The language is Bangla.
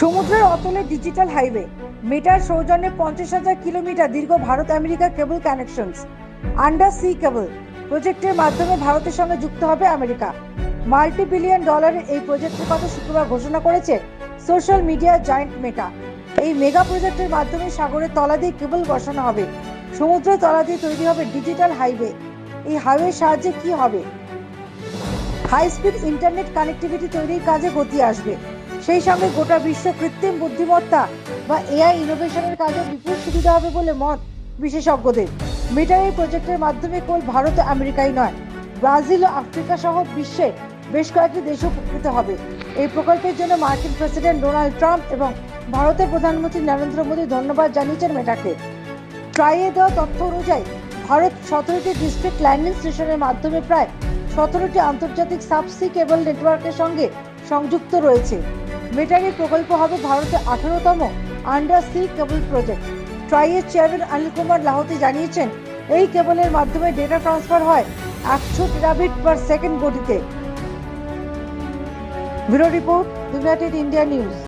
সমুদ্রের অতলে ডিজিটাল হাইওয়ে মেটার সৌজন্যে পঞ্চাশ হাজার কিলোমিটার দীর্ঘ Bharat America cable connections undersea cable প্রজেক্টের মাধ্যমে ভারতের সঙ্গে যুক্ত হবে আমেরিকা। মাল্টি বিলিয়ন ডলারের এই প্রজেক্টের কথা শুক্রবার ঘোষণা করেছে সোশ্যাল মিডিয়া জয়েন্ট মেটা এই মেগা প্রজেক্টের মাধ্যমে সাগরের তলা দিয়ে কেবল বসানো হবে, সমুদ্রের তলা দিয়ে তৈরি হবে ডিজিটাল হাইওয়ে এই হাইওয়ের সাহায্যে কি হবে? হাই স্পিড ইন্টারনেট কানেক্টিভিটি তৈরির কাজে গতি আসবে। সেই সঙ্গে গোটা বিশ্ব কৃত্রিম বুদ্ধিমত্তা বা এআই ইনোভেশনের কাজে বিপুল সুবিধা হবে বলে মত বিশেষজ্ঞদের। মেটার এই প্রজেক্টের মাধ্যমে কেবল ভারত ও আমেরিকাই নয়, ব্রাজিল ও আফ্রিকা সহ বিশ্বে বেশ কয়েকটি দেশ উপকৃত হবে। এই প্রকল্পের জন্য মার্কিন প্রেসিডেন্ট ডোনাল্ড ট্রাম্প এবং ভারতের প্রধানমন্ত্রী নরেন্দ্র মোদী ধন্যবাদ জানিয়েছেন মেটাকে ট্রাইয়ে দেওয়া তথ্য অনুযায়ী, ভারত সতেরোটি ডিস্ট্রিক্ট ল্যান্ডিং স্টেশনের মাধ্যমে প্রায় সতেরোটি আন্তর্জাতিক সাবসি কেবল নেটওয়ার্কের সঙ্গে সংযুক্ত রয়েছে। মেটারি প্রকল্প হবে ভারতের আঠারোতম আন্ডার সি কেবল প্রজেক্ট। ট্রাইয়ের চেয়ারম্যান অনিল কুমার লাহতি জানিয়েছেন, এই কেবলের মাধ্যমে ডেটা ট্রান্সফার হয় একশো টেরাবিট পার সেকেন্ড গতিতে। Bureau report United India news.